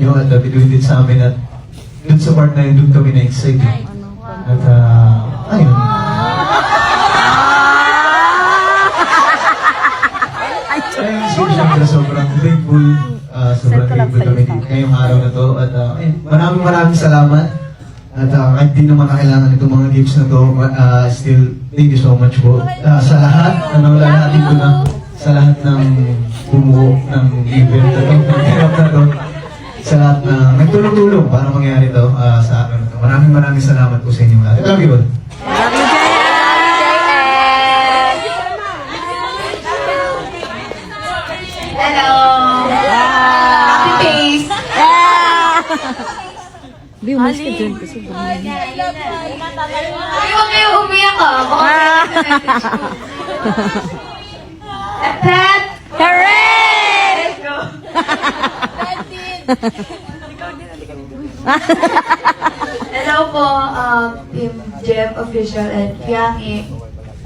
nyo at binuhin din sa amin at dun sa part na yun, dun kami na-excite. eh. At, uh, ayun. Ayun, so, syempre, sobrang grateful, uh, sobrang grateful kami din ngayong araw na to. At uh, ayun, maraming maraming salamat. At uh, kahit di naman kakailangan itong mga gifts na to, uh, still, thank you so much po. Uh, sa lahat, ano, lalahatin ko na, sa lahat ng bumuo ng event na to, ng hirap na to, sa lahat na nagtulong-tulong para mangyari to uh, sa akin. Maraming maraming salamat po sa inyo lahat. I love you all. Love you! Hello! Happy face! Di, umalis ka dyan kasi Ay, huwag kayo umiyak ah. Baka Hello po, um, Team Gem Official and Piangi.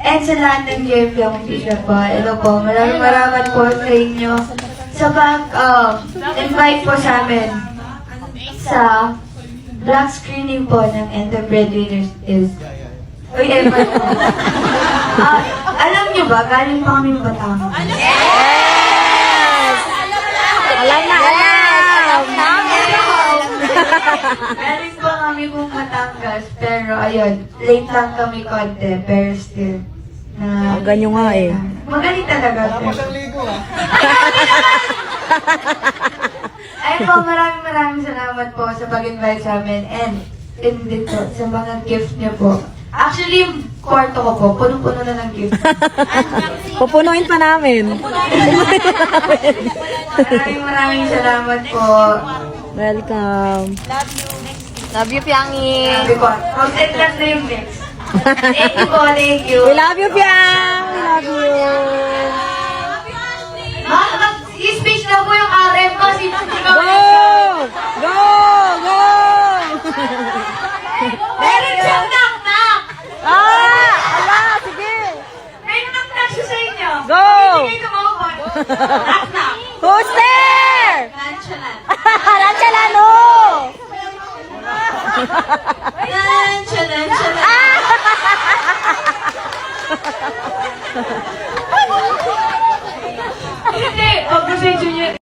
And sa lahat ng Gem Piang Official po, hello po, maraming maraming po sa inyo sa pag um, invite po sa amin sa black screening po ng Enter Breadwinners is Uy, Evan po. Ah, alam niyo ba, galing pa kami Batangas. Yes! Alam na, alam! Galing pa kami kung Batangas, pero ayun, late lang kami konti, pero still. Na, ganyo nga eh. Magaling talaga. Sir. Ay po, maraming maraming salamat po sa pag-invite sa amin and and dito sa mga gift niyo po. Actually, kwarto ko po, punong-puno na ng gift. Pupunuin pa namin. Maraming maraming salamat po. Welcome. Love you, Piangi. Sabi ko, mag-send lang na yung next. Thank you po, thank you. We love you, Piang! We love you. Who's there? Nonchalant. Ranchalano! Nonchalant. Nonchalant. Hindi, pag-message niyo